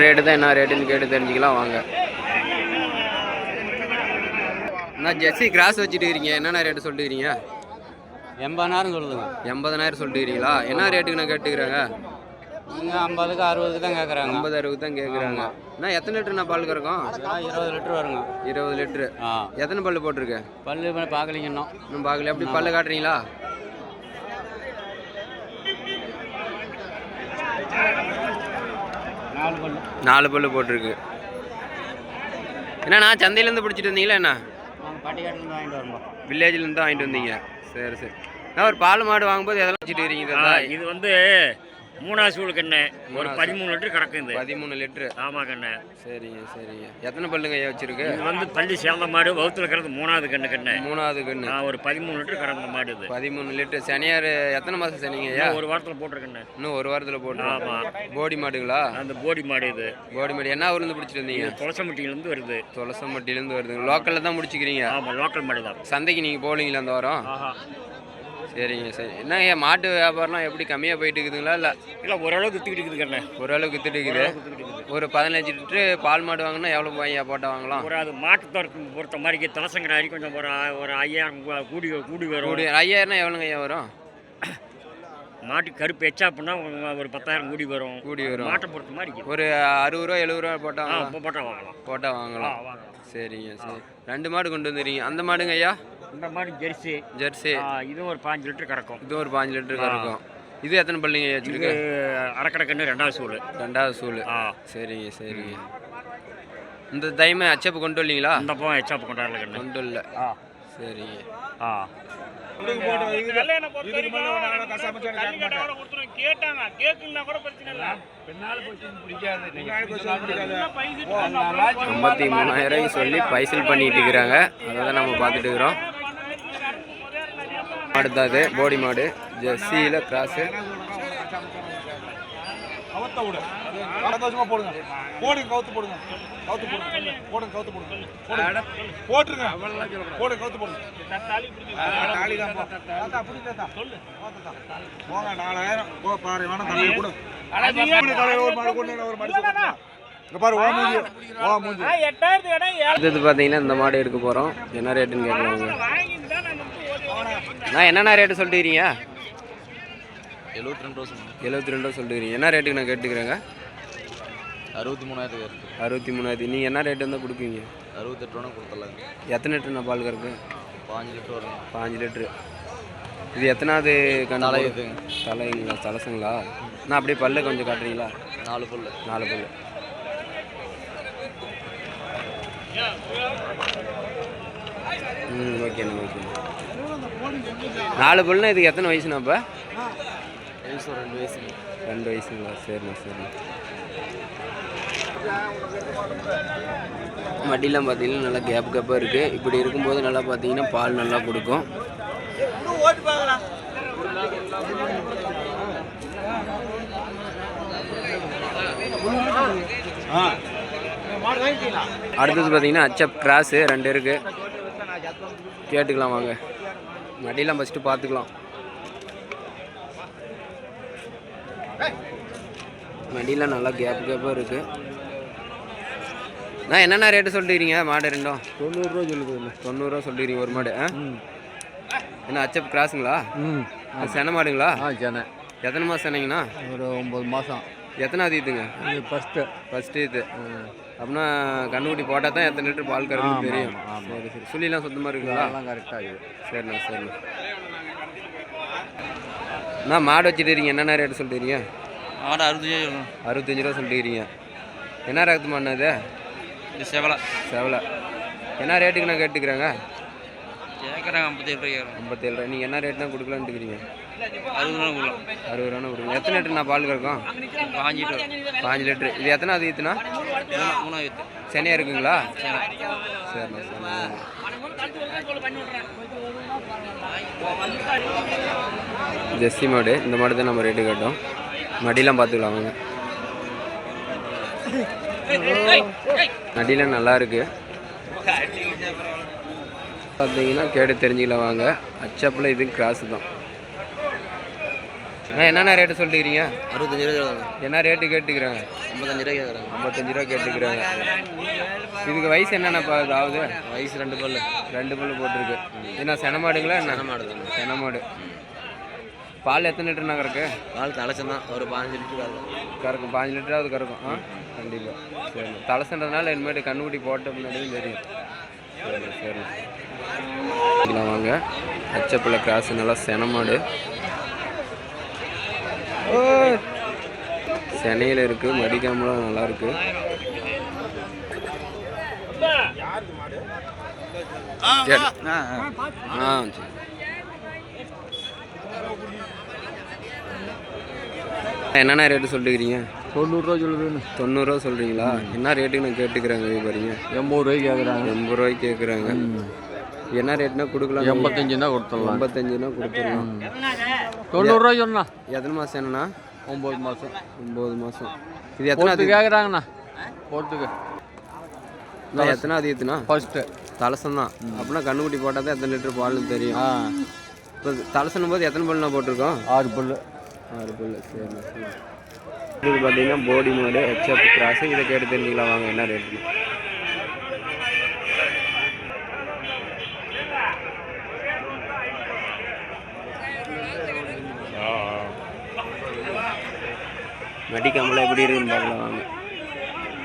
Rate தான் என்ன ரேட்டுன்னு கேட்டு தெரிஞ்சுக்கலாம் வாங்க. நான் ஜெர்சி கிராஸ் வச்சுட்டு இருக்கீங்க. என்னென்ன ரேட்டு சொல்லிட்டுக்கிறீங்க எண்பதாயிரம் சொல்லுதுங்க. எண்பதனாயிரம் சொல்லிட்டுக்கிறீங்களா என்ன ரேட்டுக்கு நான் கேட்டுக்கிறாங்க? இங்கே ஐம்பதுக்கு அறுபதுக்கு தான் கேட்குறாங்க ஐம்பது அறுபது தான் கேட்குறாங்க நான் எத்தனை லிட்டர் நான் பால் கறக்கும்? இருபது லிட்டர் வருங்க. இருபது லிட்டரு. எத்தனை பல்லு போட்டிருக்கு? பல்லு பார்க்கலீங்க இன்னும். இன்னும் பார்க்கல எப்படி பல்லு காட்டுறீங்களா? நாலு பல்லு போட்டிருக்கு. என்னண்ணா சந்தையிலேருந்து பிடிச்சிட்டு வந்தீங்களா என்ன? பட்டிக்காட்டிலேருந்து வாங்கிட்டு வில்லேஜ்லேருந்து தான் வாங்கிட்டு வந்தீங்க. சரி சரி. நான் ஒரு பால் மாடு வாங்கும்போது எதெல்லாம் வச்சுட்டு இருக்கீங்க? இது வந்து மூணாவது சூழ் கண்ணு ஒரு பதிமூணு லிட்டர் கிடக்கும் இது பதிமூணு லிட்டரு. ஆமா கண்ணு. சரிங்க சரிங்க எத்தனை பல்லுங்க ஐயா வச்சிருக்கு? இது வந்து பள்ளி சேர்ந்த மாடு வகுத்துல இருக்கிறது மூணாவது கண்ணு கண்ணு. மூணாவது கண்ணு. ஒரு பதிமூணு லிட்டர் கிடந்த மாடு இது. பதிமூணு லிட்டர். சனியார் எத்தனை மாதம் சனிங்க ஐயா? ஒரு வாரத்தில் போட்டிருக்கண்ணு இன்னும் ஒரு வாரத்தில் போட்டு ஆமா. போடி மாடுங்களா? அந்த போடி மாடு இது. போடி மாடு. என்ன ஊர்லேருந்து இது துளசம்பட்டியிலேருந்து வருது. துளசம்பட்டியிலேருந்து வருதுங்க. லோக்கலில் தான் முடிச்சுக்கிறீங்க ஆமா லோக்கல் மாடு தான். சந்தைக்கு நீங்கள் போகலீங்களா அந்த வாரம்? சரிங்க சரி. என்ன ஐயா மாட்டு வியாபாரம்லாம் எப்படி கம்மியாக போயிட்டு இருக்குதுங்களா இல்லை இல்லை ஓரளவுக்கு வித்துக்கிட்டு இருக்குது கண்ணு ஓரளவுக்கு வித்துட்டு இருக்குது. ஒரு பதினஞ்சு லிட்டரு பால் மாடு வாங்கினா எவ்வளோ ஐயா போட்டால் வாங்கலாம்? ஒரு அது மாட்டு தோட்டம் பொறுத்த மாதிரி தலசங்கராரி கொஞ்சம் ஒரு ஒரு ஐயாயிரம் கூடி கூடி வரும். கூடி ஐயாயிரம்னா எவ்வளோங்க ஐயா வரும்? மாட்டு கருப்பு எச்சா அப்படின்னா ஒரு பத்தாயிரம் கூடி வரும். கூடி வரும். மாட்டை பொறுத்த மாதிரி. ஒரு அறுபது ரூபா எழுபது ரூபா போட்டால் போட்டால் வாங்கலாம். போட்டால் வாங்கலாம். சரிங்க சரி. ரெண்டு மாடு கொண்டு வந்துடுறீங்க அந்த மாடுங்க ஐயா? இந்த மாதிரி ஜெர்சி. ஜெர்சி. ஆ, இதுவும் ஒரு பாஞ்சு லிட்டர் கறக்கும். இது ஒரு பாஞ்சு லிட்டருக்கு ஆ. இருக்கும் இது எத்தனை இது வச்சிருக்கு அரைக்கடக்கண்ணு ரெண்டாவது சூடு ரெண்டாவது சூள் ஆ. சரிங்க சரிங்க. இந்த டைம் அச்சப்பு கொண்டு வரலீங்களா? அந்த பக்கம் எச்சாப்பு கொண்டாடல கண்ணு. கொண்டு வரல. ஆ. சரிங்க. ஆ. ஐம்பத்தி மூணாயிரம் சொல்லி பைசல் பண்ணிட்டு இருக்கிறாங்க. அதை தான் நம்ம பார்த்துட்டு இருக்கிறோம். மாடு தான் அது போடி மாடு. ஜெர்சியில் கிராஸு அடுத்தது பார்த்தீங்கன்னா இந்த மாடு எடுக்க போகிறோம் என்ன ரேட்டுன்னு கேட்கலாங்க. நான் என்னென்ன ரேட்டு சொல்லிட்டுக்கிறீங்க எழுபத்தி ரெண்டு வருஷம் எழுபத்தி ரெண்டு ரூபா சொல்லிட்டுக்கிறீங்க என்ன ரேட்டுக்கு நான் கேட்டுக்கிறேங்க? அறுபத்தி மூணாயிரத்துக்கு அறுபத்தி மூணாயிரத்தி நீங்கள் என்ன ரேட்டு இருந்தால் கொடுப்பீங்க? அறுபத்தெட்டு ரூபா கொடுத்துடலாங்க. எத்தனை லிட்டர் நான் பால் கறக்கு பாஞ்சு லிட்டர் வருங்க. பாஞ்சு லிட்ரு இது எத்தனாவது தலை தலைங்களா? தலசுங்களா? நான் அப்படியே பல்லு கொஞ்சம் காட்டுறீங்களா? நாலு புல் நாலு பல்லு. ம் ஓகேண்ணா ஓகேண்ணா. நாலு பல்லுனா இதுக்கு எத்தனை வயசுண்ணா இப்போ வயசு ரெண்டு வயசுங்க ரெண்டு வயசுங்களா? சரிண்ணா சரிண்ணா. மடியெலாம் பார்த்தீங்கன்னா நல்லா கேப் கேப்பாக இருக்குது இப்படி இருக்கும்போது நல்லா பார்த்தீங்கன்னா பால் நல்லா கொடுக்கும். அடுத்தது பார்த்தீங்கன்னா அச்சப் கிராஸு ரெண்டு இருக்குது கேட்டுக்கலாம் வாங்க. மடியெலாம் ஃபஸ்ட்டு பார்த்துக்கலாம். மடியெலாம் நல்லா கேப் கேப்பாக இருக்குது நான் என்னென்ன ரேட்டு சொல்லிடுறீங்க மாடு ரெண்டும்? தொண்ணூறுரூவா சொல்லுது தொண்ணூறுரூவா சொல்லிடுறீங்க ஒரு மாடு என்ன அச்சப் கிராஸுங்களா? ம் சென மாடுங்களா? ஆ சென்னை எத்தனை மாதம் சென்னைங்கண்ணா ஒரு ஒம்பது மாதம் எத்தனாவது இதுங்க இது ஃபஸ்ட்டு ஃபஸ்ட்டு இது அப்படின்னா கண்ணுக்குட்டி போட்டால் தான் எத்தனை லிட்டர் பால் கறக்குன்னு தெரியும். சரி சரி. சுள்ளிலாம் சுத்தமாக இருக்குங்களா? எல்லாம் கரெக்டாக இது சரிண்ணா சரிண்ணா. அண்ணா மாடு வச்சுட்டு இருக்கீங்க என்னென்ன ரேட்டு சொல்லிட்டுறீங்க ஆடா அறுபத்தஞ்சு அறுபத்தஞ்சு ரூபா சொல்லிட்டுக்கிறீங்க என்ன ரகத்து மாடுண்ணா இது? செவலை. செவலை. என்ன ரேட்டுக்கு நான் கேட்டுக்கிறேங்க? கேட்குறாங்க ஐம்பத்தேழு ரூபாய் கேட்குறாங்க. ஐம்பத்தேழு ரூபா நீங்கள் என்ன ரேட் தான் கொடுக்கலான்னு இருக்கிறீங்க அறுபது ரூபா கொடுக்கலாம். அறுபது ரூபா கொடுங்க எத்தனை லிட்டர் நான் பால் கறக்கும்? பாஞ்சு லிட்டர். பாஞ்சு லிட்டரு. இது எத்தனாவது மூணாவது வித்து சென்னையாக இருக்குங்களா? சரிண்ணா சரிண்ணா ஜெர்சி மாடு இந்த மாடு தான் நம்ம ரேட்டு கேட்டோம். மடியெலாம் பார்த்துக்கலாம் வாங்க. மடியெலாம் நல்லா இருக்கு. பார்த்தீங்கன்னா கேட்டு தெரிஞ்சுக்கலாம் வாங்க. அச்சப்பில் இது கிராஸ் தான். என்னென்ன ரேட்டு சொல்லிக்கிறீங்க? அறுபத்தஞ்சு ரூபா என்ன ரேட்டு கேட்டுக்கிறாங்க? ஐம்பத்தஞ்சு ரூபா கேட்குறாங்க. ஐம்பத்தஞ்சு ரூபா கேட்டுக்கிறாங்க. இதுக்கு வயசு என்னென்னப்பா இது ஆகுது? வயசு ரெண்டு பல்லு. ரெண்டு பல்லு போட்டிருக்கு. என்ன செனமாடுங்களா என்ன? மாடு செனமாடு. பால் எத்தனை லிட்டர்னா கறக்கு? பால் தலைச்சம் தான். ஒரு பதினஞ்சு லிட்டர் கறக்கும். பாஞ்சு லிட்டராவது கறக்கும். ஆ? கண்டிப்பாக சரி. தலைசன்றதுனால இனிமேட்டு கண்ணுக்குட்டி போட்ட முன்னாடியும் தெரியும். சரி சரி. வாங்க. அச்சப்பிள்ளை கிராஸ் நல்லா செனமாடு. சென்னையில் இருக்குது மடிக்காமலாம் நல்லா இருக்கு. சரி. ஆ சரி. என்னென்ன ரேட்டு சொல்லிக்கிறீங்க தொண்ணூறுரூவா சொல்லுதுன்னு. தொண்ணூறுரூவா சொல்கிறீங்களா என்ன ரேட்டுக்கு நான் கேட்டுக்கிறேங்க பாருங்க. எண்பது ரூபாய்க்கு கேட்குறாங்க எண்பது ரூபாய்க்கு கேட்குறாங்க என்ன ரேட்னா கொடுக்கலாம். எண்பத்தஞ்சுனா கொடுத்துடலாம். எண்பத்தஞ்சுனா கொடுத்துடலாம். தொண்ணூறுரூவா சொன்னா. எத்தனை மாதம் என்னண்ணா ஒம்பது மாதம் ஒம்பது மாதம் இது எத்தனை கேட்குறாங்கண்ணா பொறுத்துக்கு அண்ணா, எத்தனாவது ஈத்துனா ஃபஸ்ட்டு தலசம் தான் அப்படின்னா கண்ணுக்குட்டி போட்டால் தான் எத்தனை லிட்டர் பால்னு தெரியும். இப்போ தலசனும் போது எத்தனை பல்லுண்ணா போட்டிருக்கோம்? ஆறு பல்லு. ஆறு பல்லு. சரி இது பார்த்தீங்கன்னா போடி மாடு ஹெச்எப் கிராஸ் இதை கேட்டு தெரிஞ்சுக்கலாம். வாங்க என்ன ரேட்டு மடிக்காமலாம் எப்படி இருக்குன்னு பார்க்கலாம் வாங்க.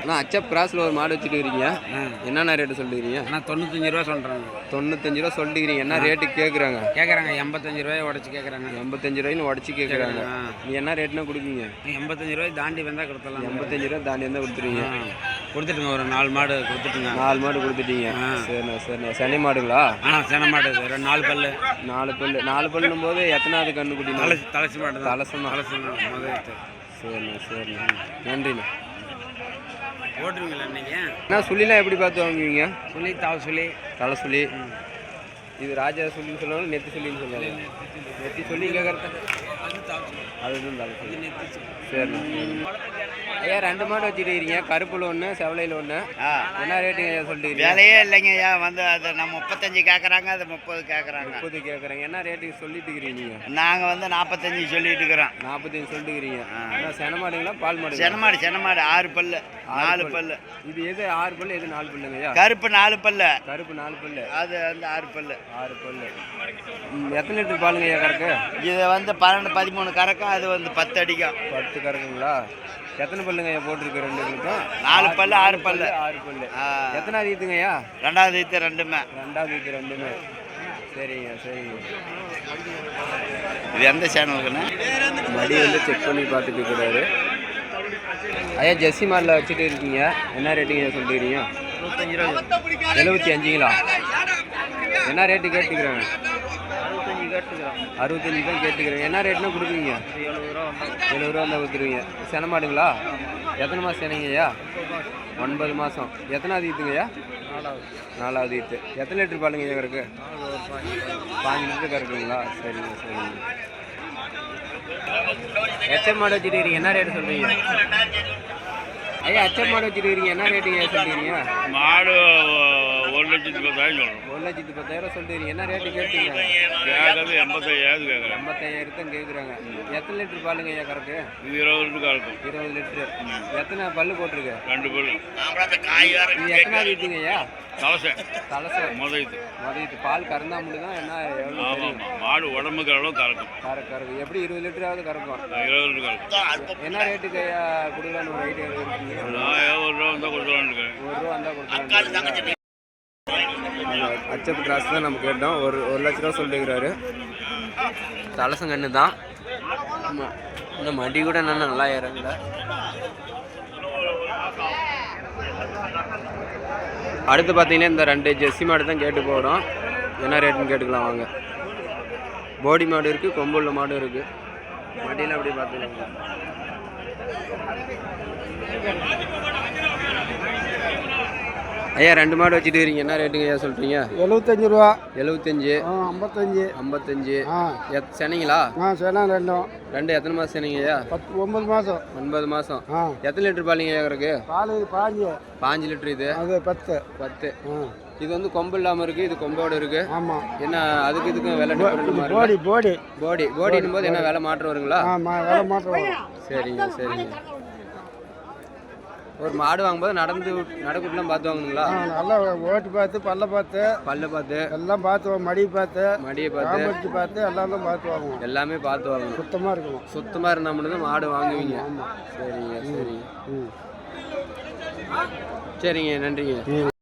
அண்ணா அச்சப் கிராஸில் ஒரு மாடு வச்சுட்டு இருக்கீங்க. என்னென்ன ரேட்டு சொல்லிக்கிறீங்க? நான் தொண்ணூத்தஞ்சு ரூபா சொல்கிறேன் தொண்ணூத்தஞ்சு ரூபா சொல்லிக்கிறீங்க. என்ன ரேட்டு கேட்குறாங்க கேட்குறாங்க எண்பத்தஞ்சு ரூபாய் உடச்சி கேட்குறாங்க எண்பத்தஞ்சு ரூபாய்னு உடச்சி கேட்குறாங்க. நீ என்ன ரேட்னா கொடுப்பீங்க? எண்பத்தஞ்சு ரூபாய் தாண்டி வந்தால் கொடுத்துடலாம். எண்பத்தஞ்சு ரூபா தாண்டி இருந்தால் கொடுத்துருவீங்க. கொடுத்துட்டுங்க ஒரு நாலு மாடு கொடுத்துட்டுங்க. நாலு மாடு கொடுத்துட்டீங்க. சரிண்ணா சரிண்ணா. சனி மாடுங்களா? ஆ சேன மாடு. ரெண்டு நாலு பல்லு. நாலு பல்லு. நாலு பல்லும் போது எத்தனாவது கண்ணு குட்டி தலைச்சி மாடு தான். தலைச்சி முதல் சரிண்ணா சரிண்ணா. நன்றிண்ணா. ஓட்டுருவீங்களா நீங்கள் அண்ணா சுள்ளிலாம் எப்படி பார்த்து வாங்குவீங்க? சொல்லி தாவ சொல்லி. தலை சுள்ளி இது ராஜா சொல்லின்னு சொல்லுவாங்க நெத்தி சொல்லின்னு சொல்லுவாங்க நெத்தி சொல்லி. இங்கே கரெக்டாக அதுதான் தலை சொல்லி. சரிண்ணா. ஐயா ரெண்டு மாடு வச்சுருக்கிறீங்க கருப்புல ஒன்று செவலையில் ஒன்று என்ன ரேட்டுங்க சொல்லிட்டு வேலையே இல்லைங்க ஐயா. வந்து அது நம்ம முப்பத்தஞ்சு கேட்குறாங்க அது முப்பது கேட்குறாங்க முப்பது கேட்குறேங்க என்ன ரேட்டுக்கு சொல்லிட்டு இருக்கிறீங்க நீங்கள் நாங்கள் வந்து நாற்பத்தஞ்சு சொல்லிட்டு இருக்கிறோம். நாற்பத்தஞ்சு சொல்லிட்டு இருக்கிறீங்க சென மாடுங்களா பால் மாடு செனமாடு செனமாடு. ஆறு பல்லு. நாலு பல்லு. இது எது ஆறு பல்லு எது நாலு பல்லுங்க ஐயா? கருப்பு நாலு பல்லு. கருப்பு நாலு பல்லு. அது வந்து ஆறு பல்லு. ஆறு பல்லு. எத்தனை லிட்டர் பாலுங்க ஐயா கறக்கு? இது வந்து பன்னெண்டு பதிமூணு கறக்கும் அது வந்து பத்து அடிக்கும். பத்து கறக்குங்களா? எத்தனை பல்லுங்க ஐயா போட்டிருக்கு ரெண்டு களுக்கும் நாலு பல்லு ஆறு பல்லு. ஆறு பல்லு. எத்தனாவது ஈத்துங்க ஐயா? ரெண்டாவது இது ரெண்டுமே. ரெண்டாவது ஈத்து ரெண்டுமே. சரிங்க சரிங்க. இது எந்த சேனலுக்குன்னு மடி வந்து செக் பண்ணி பார்த்துட்டு இருக்கிறாரு. ஐயா ஜெர்சி மாடில் வச்சுட்டு இருக்கீங்க. என்ன ரேட்டுங்க சொல்லிக்கிறீங்க எழுபத்தி அஞ்சுங்களா? என்ன ரேட்டு கேட்டுக்கிறேங்க. அறுபத்தஞ்சு தான் கேட்டுக்கிறேன். என்ன ரேட்னா கொடுக்குறீங்க? எழுபது ரூபா இருந்தால் கொடுத்துருவீங்க. சென மாடுங்களா? எத்தனை மாதம் செனைங்க ஐயா ஒன்பது மாதம் எத்தனாவது ஈத்துங்கய்யா? நாலாவது. ஈத்து. எத்தனை லிட்டர் பாலுங்க ஐயா கறக்கு? பாஞ்சு. லிட்டர் கறக்குங்களா சரிங்க சரிங்க. எச்சம் மாடு வச்சுருக்கீங்க என்ன ரேட்டு சொல்றீங்க? ஐயா எச்சம் மாடு வச்சுருக்கீங்க என்ன ரேட்டுங்க சொல்றீங்க? மாடு லட்சத்தி பத்தாயிரம் சொல்கிறோம் ஒரு லட்சத்து பத்தாயிரம் சொல்றீங்க. என்ன ரேட்டு கேட்டீங்க? கேட்கறது எண்பத்தையாயிரம் கேட்குறேன் ஐம்பத்தாயிரத்தான் கேட்குறாங்க எத்தனை லிட்டர் பாலுங்க ஐயா கறக்கு? இது இருபது லிட்டர் கறக்கும். இருபது லிட்டரு. எத்தனை பல்லு போட்டிருக்கு? ரெண்டு பல்லு. இது எத்தனாவது ஈட்டுங்க ஐயா? தலசை. தலசை. முதலுது மொதல் இது. பால் கறந்தா மட்டும் தான் என்ன எவ்வளோ மாடு உடம்புக்கு அளவு கறக்கும். கற கறக்கு. எப்படி இருபது லிட்டராவது கறக்கும்? இருபது லிட்டர் கறக்கும். என்ன ரேட்டுக்கு ஐயா கொடுக்கலான்னு ஒரு ஐடியா இருக்கீங்க நான் ஒரு ரூபா வந்தால் கொடுக்கலான்னு இருக்கேன் ஒரு ரூபா வந்தால் கொடுக்கலாம் அச்சப்பு கிராஸ் தான் நம்ம கேட்டோம். ஒரு ஒரு லட்ச ரூபா சொல்லிக்கிறாரு. தலசங்கண்ணு தான் ஆமாம் இந்த மடி கூட என்ன நல்லா இறங்கல. அடுத்து பார்த்தீங்கன்னா இந்த ரெண்டு ஜெர்சி மாடு தான் கேட்டு போகிறோம் என்ன ரேட்டுன்னு கேட்டுக்கலாம் வாங்க. போடி மாடு இருக்குது கொம்புள்ள மாடு இருக்குது மடியில் அப்படி பார்த்துக்கலாம். ஐயா ரெண்டு மாடு வச்சுட்டு இருக்கீங்க. என்ன ரேட்டுங்க ஐயா சொல்கிறீங்க எழுபத்தஞ்சு ரூபா. எழுபத்தஞ்சு ஐம்பத்தஞ்சு. ஐம்பத்தஞ்சு. ஆ. எத் சென்னைங்களா? ஆ சரி ரெண்டும். ரெண்டு எத்தனை மாதம் சென்னைங்க ஐயா? பத்து ஒன்பது மாதம் ஒன்பது மாதம் எத்தனை லிட்டர் பாலிங்க ஐயா இருக்கு? பால் பாஞ்சு. பாஞ்சு லிட்டர் இது? அது பத்து. பத்து. இது வந்து கொம்பு இல்லாமல் இருக்குது இது கொம்போடு இருக்குது ஆமாம் என்ன அதுக்கு இதுக்கும் விலை போடி போடி. போடி போடினும் போது என்ன விலை மாற்றம் வருங்களா? ஆமாம் வேலை மாற்றம் சரிங்க சரிங்க. ஒரு மாடு வாங்கும்போது நடந்து நடக்குட்டுலாம் பார்த்து வாங்கணுங்களா? நல்லா ஓட்டு பார்த்து பல்ல பார்த்து பல்ல பார்த்து. எல்லாம் பார்த்து மடி பார்த்து மடியை பார்த்து. பார்த்து எல்லாம் பார்த்து வாங்குவோம் எல்லாமே பார்த்து வாங்கணும். சுத்தமாக இருக்கணும். சுத்தமாக இருந்தால் மட்டும்தான் மாடு வாங்குவீங்க. சரிங்க சரிங்க. சரிங்க நன்றிங்க.